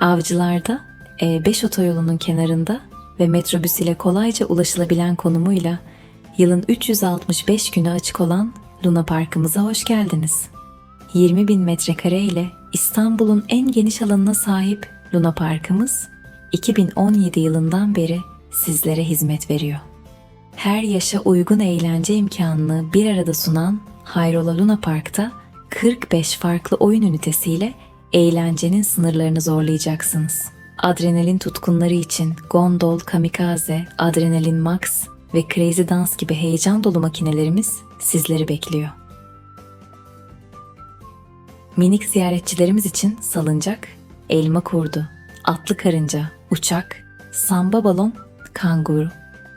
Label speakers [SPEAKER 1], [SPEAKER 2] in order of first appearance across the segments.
[SPEAKER 1] Avcılarda E5 otoyolunun kenarında ve metrobüs ile kolayca ulaşılabilen konumuyla yılın 365 günü açık olan Luna Parkımıza hoş geldiniz. 20 bin metrekare ile İstanbul'un en geniş alanına sahip Luna Parkımız 2017 yılından beri sizlere hizmet veriyor. Her yaşa uygun eğlence imkanını bir arada sunan Hayrola Luna Park'ta 45 farklı oyun ünitesiyle eğlencenin sınırlarını zorlayacaksınız. Adrenalin tutkunları için Gondol, Kamikaze, Adrenalin Max ve Crazy Dance gibi heyecan dolu makinelerimiz sizleri bekliyor. Minik ziyaretçilerimiz için salıncak, elma kurdu, atlı karınca, uçak, samba balon, kanguru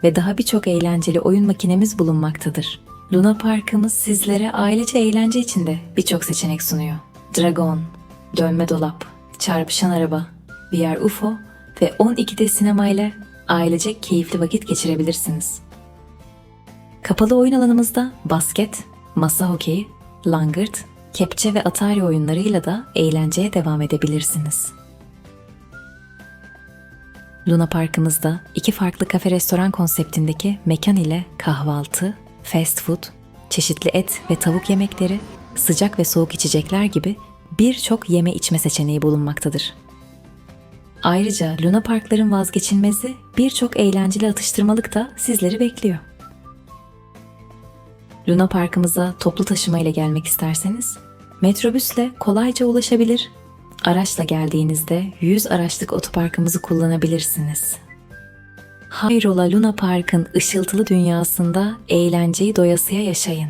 [SPEAKER 1] ve daha birçok eğlenceli oyun makinemiz bulunmaktadır. Luna Parkımız sizlere ailece eğlence içinde birçok seçenek sunuyor. Dragon, dönme dolap, çarpışan araba, VR UFO ve 12'de sinemayla ailece keyifli vakit geçirebilirsiniz. Kapalı oyun alanımızda basket, masa hokeyi, langırt, kepçe ve atari oyunlarıyla da eğlenceye devam edebilirsiniz. Luna Parkımızda iki farklı kafe restoran konseptindeki mekan ile kahvaltı, fast food, çeşitli et ve tavuk yemekleri, sıcak ve soğuk içecekler gibi birçok yeme içme seçeneği bulunmaktadır. Ayrıca Luna Parkların vazgeçilmezi birçok eğlenceli atıştırmalık da sizleri bekliyor. Luna Parkımıza toplu taşıma ile gelmek isterseniz metrobüsle kolayca ulaşabilir. Araçla geldiğinizde 100 araçlık otoparkımızı kullanabilirsiniz. Hayrola Luna Park'ın ışıltılı dünyasında eğlenceyi doyasıya yaşayın.